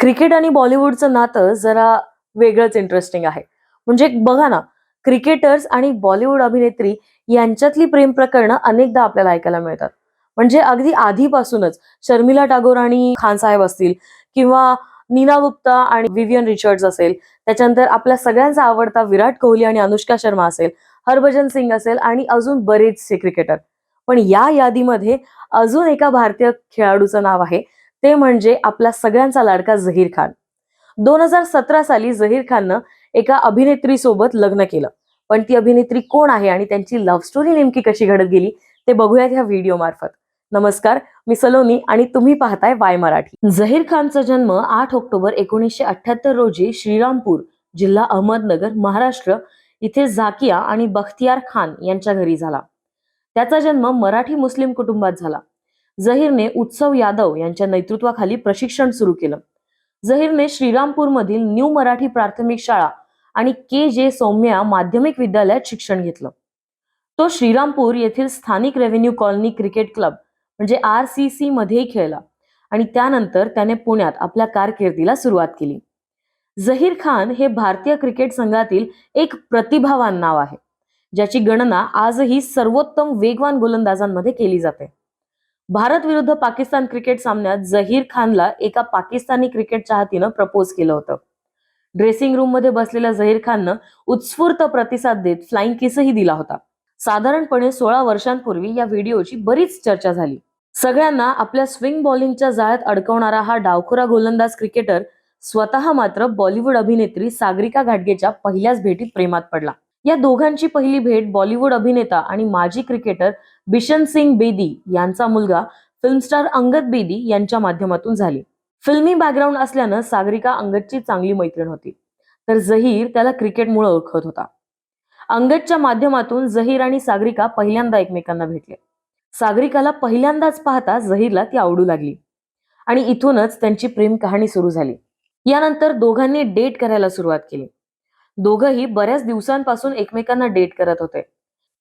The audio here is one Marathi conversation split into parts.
क्रिकेट आणि बॉलिवूडचं नातं जरा वेगळंच इंटरेस्टिंग आहे. म्हणजे बघा ना क्रिकेटर्स आणि बॉलिवूड अभिनेत्री यांच्यातली प्रेम प्रकरणं अनेकदा आपल्याला ऐकायला मिळतात. म्हणजे अगदी आधीपासूनच शर्मिला टागोर आणि खान साहेब असतील किंवा नीना गुप्ता आणि विवियन रिचर्ड्स असेल त्याच्यानंतर आपल्या सगळ्यांचा आवडता विराट कोहली आणि अनुष्का शर्मा असेल हरभजन सिंग असेल आणि अजून बरेचसे क्रिकेटर पण या यादीमध्ये अजून एका भारतीय खेळाडूचं नाव आहे ते म्हणजे आपला सगळ्यांचा लाडका झहीर खान. दोन हजार सतरा साली झहीर खाननं एका अभिनेत्री सोबत लग्न केलं. पण ती अभिनेत्री कोण आहे आणि त्यांची लव्ह स्टोरी नेमकी कशी घडत गेली ते बघूयात ह्या व्हिडिओ मार्फत. नमस्कार मी सलोनी आणि तुम्ही पाहताय वाय मराठी. झहीर खानचा जन्म आठ ऑक्टोबर एकोणीसशे अठ्याहत्तर रोजी श्रीरामपूर जिल्हा अहमदनगर महाराष्ट्र इथे झाकिया आणि बख्तियार खान यांच्या घरी झाला. त्याचा जन्म मराठी मुस्लिम कुटुंबात झाला. झहीरने उत्सव यादव यांच्या नेतृत्वाखाली प्रशिक्षण सुरू केलं. झहीरने श्रीरामपूरमधील न्यू मराठी प्राथमिक शाळा आणि के जे सौम्या माध्यमिक विद्यालयात शिक्षण घेतलं. तो श्रीरामपूर येथील स्थानिक रेव्हेन्यू कॉलनी क्रिकेट क्लब म्हणजे आर सी सी मध्येही खेळला आणि त्यानंतर त्याने पुण्यात आपल्या कारकिर्दीला सुरुवात केली. झहीर खान हे भारतीय क्रिकेट संघातील एक प्रतिभावान नाव आहे ज्याची गणना आजही सर्वोत्तम वेगवान गोलंदाजांमध्ये केली जाते. भारत विरुद्ध पाकिस्तान क्रिकेट सामन्यात झहीर खानला एका पाकिस्तानी क्रिकेट चाहतीनं प्रपोज केलं होतं. ड्रेसिंग रूममध्ये बसलेल्या झहीर खाननं उत्स्फूर्त प्रतिसाद देत फ्लाइंग किसही दिला होता. साधारणपणे सोळा वर्षांपूर्वी या व्हिडिओची बरीच चर्चा झाली. सगळ्यांना आपल्या स्विंग बॉलिंगच्या जाळ्यात अडकवणारा हा डावखुरा गोलंदाज क्रिकेटर स्वतः मात्र बॉलिवूड अभिनेत्री सागरिका घाटगेच्या पहिल्याच भेटीत प्रेमात पडला. या दोघांची पहिली भेट बॉलिवूड अभिनेता आणि माजी क्रिकेटर बिशन सिंग बेदी यांचा मुलगा फिल्मस्टार अंगद बेदी यांच्या माध्यमातून झाली. फिल्मी बॅकग्राऊंड असल्यानं सागरिका अंगदची चांगली मैत्रीण होती. तर जहीर त्याला क्रिकेटमुळे ओळखत होता. अंगदच्या माध्यमातून जहीर आणि सागरिका पहिल्यांदा एकमेकांना भेटले. सागरिकाला पहिल्यांदाच पाहता जहीरला ती आवडू लागली. आणि इथूनच त्यांची प्रेम कहाणी सुरू झाली. यानंतर दोघांनी डेट करायला सुरुवात केली. दोघंही बऱ्याच दिवसांपासून एकमेकांना डेट करत होते.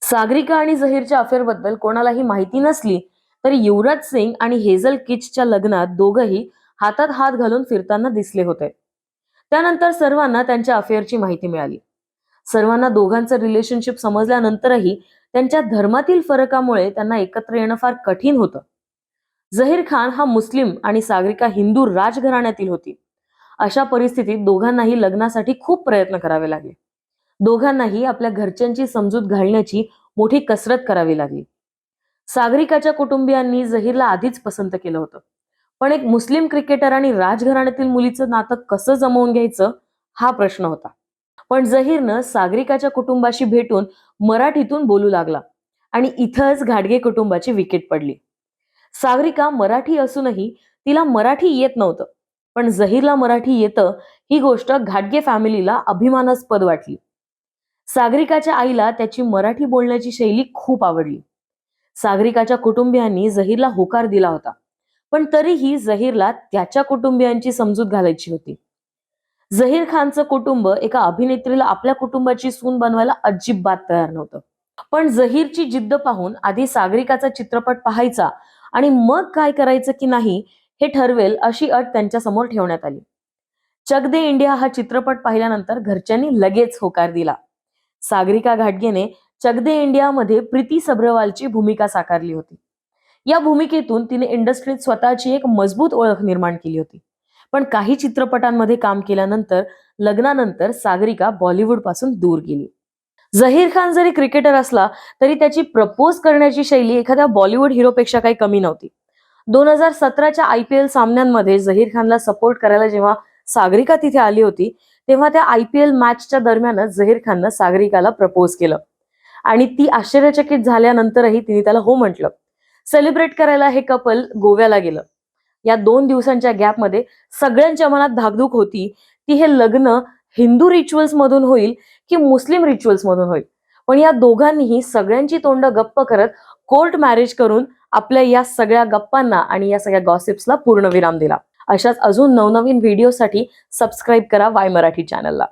सागरिका आणि जहीरच्या अफेअरबद्दल कोणालाही माहिती नसली तरी युवराज सिंग आणि हेझल किचच्या लग्नात दोघंही हातात हात घालून फिरताना दिसले होते. त्यानंतर सर्वांना त्यांच्या अफेअरची माहिती मिळाली. सर्वांना दोघांचं रिलेशनशिप समजल्यानंतरही त्यांच्या धर्मातील फरकामुळे त्यांना एकत्र येणं फार कठीण होतं. झहीर खान हा मुस्लिम आणि सागरिका हिंदू राजघराण्यातील होती. अशा परिस्थितीत दोघांनाही लग्नासाठी खूप प्रयत्न करावे लागले. दोघांनाही आपल्या घरच्यांची समजूत घालण्याची मोठी कसरत करावी लागली. सागरिकाच्या कुटुंबियांनी जहीरला आधीच पसंत केलं होतं. पण एक मुस्लिम क्रिकेटर आणि राजघराण्यातील मुलीचं नातं कसं जमवून घ्यायचं हा प्रश्न होता. पण जहीरनं सागरिकाच्या कुटुंबाशी भेटून मराठीतून बोलू लागला आणि इथंच घाडगे कुटुंबाची विकेट पडली. सागरिका मराठी असूनही तिला मराठी येत नव्हतं पण जहीरला मराठी येतं ही गोष्ट घाटगे फॅमिलीला अभिमानास्पद वाटली. सागरिकाच्या आईला त्याची मराठी बोलण्याची शैली खूप आवडली. सागरिकाच्या कुटुंबियांनी जहीरला होकार दिला होता. पण तरीही जहीरला त्याच्या कुटुंबियांची समजूत घालायची होती. जहीर खानचं कुटुंब एका अभिनेत्रीला आपल्या कुटुंबाची सून बनवायला अजिबात तयार नव्हतं. पण जहीरची जिद्द पाहून आधी सागरिकाचा चित्रपट पाहायचा आणि मग काय करायचं की नाही हे ठरवेल अशी अट त्यांच्यासमोर ठेवण्यात आली. चक दे इंडिया हा चित्रपट पाहिल्यानंतर घरच्यांनी लगेच होकार दिला. सागरिका घाटगेने चगदे इंडियामध्ये प्रीती सब्रवालची भूमिका साकारली होती. या भूमिकेतून तिने इंडस्ट्रीत स्वतःची एक मजबूत ओळख निर्माण केली होती. पण काही चित्रपटांमध्ये काम केल्यानंतर लग्नानंतर सागरिका बॉलिवूडपासून दूर गेली. झहीर खान जरी क्रिकेटर असला तरी त्याची प्रपोज करण्याची शैली एखाद्या बॉलिवूड हिरोपेक्षा काही कमी नव्हती. दोन हजार सतराच्या आय पी एल सामन्यांमध्ये झहीर खानला सपोर्ट करायला जेव्हा सागरिका तिथे आली होती तेव्हा त्या आय पी एल मॅचच्या दरम्यानच झहीर खाननं सागरिकाला प्रपोज केलं. आणि ती आश्चर्यचकित झाल्यानंतरही तिने त्याला हो म्हटलं. सेलिब्रेट करायला हे कपल गोव्याला गेलं. या दोन दिवसांच्या गॅपमध्ये सगळ्यांच्या मनात धाकधूक होती. की हे लग्न हिंदू रिच्युअल्स मधून होईल की मुस्लिम रिच्युअल्स मधून होईल? पण या दोघांनीही सगळ्यांची तोंड गप्प करत कोर्ट मॅरेज करून आपल्या या सगळ्या गप्पांना आणि या सगळ्या गॉसिप्सला पूर्ण विराम दिला. अशाच अजून नवनवीन व्हिडिओसाठी सबस्क्राईब करा वाय मराठी चॅनलला